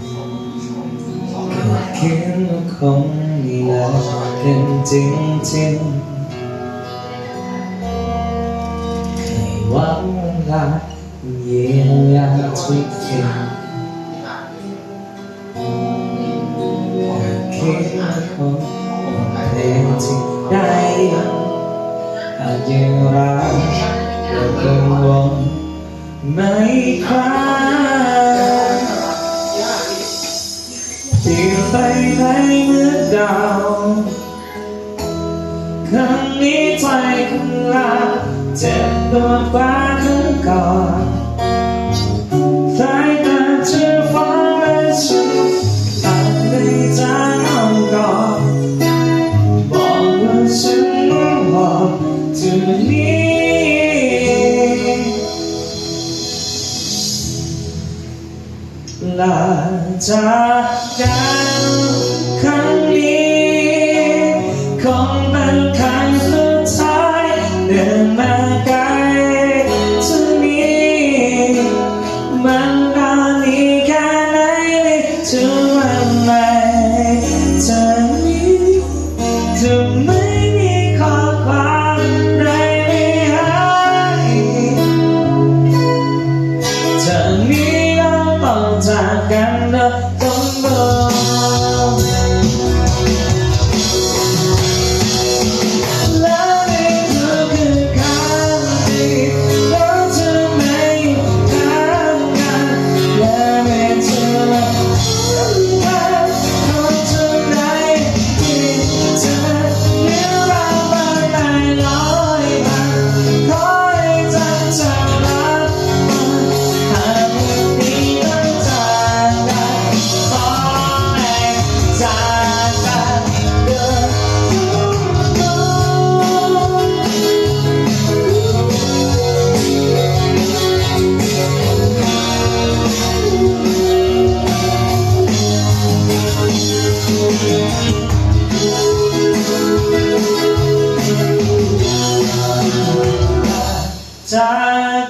เขียนว่าคงม่หลัเป็นจริงจริงเคยหวังรักเยียวยาทุกสิ่งเขียนว่าคงเป็นจริงได้อาจยังรักและกังวลไม่พลาย ไปไหนเมื่อดาวครั้งนี้ใจขคงลาเจ็บตัวฟ้าครั้งก่อน ลาจากกันครั้ง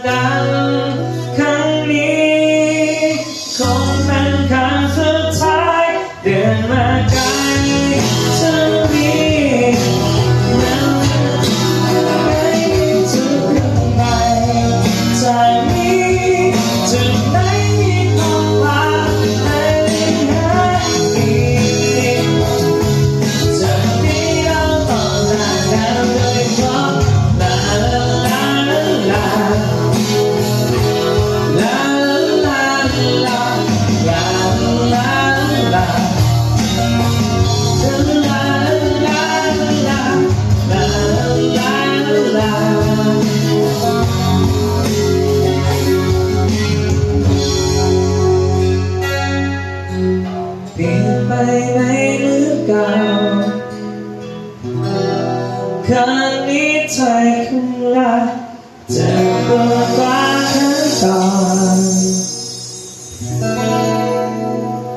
กันครั้งนี้คงเป็นครั้งสุดท้ายเดือนมา ใจข้างล่างจะบอ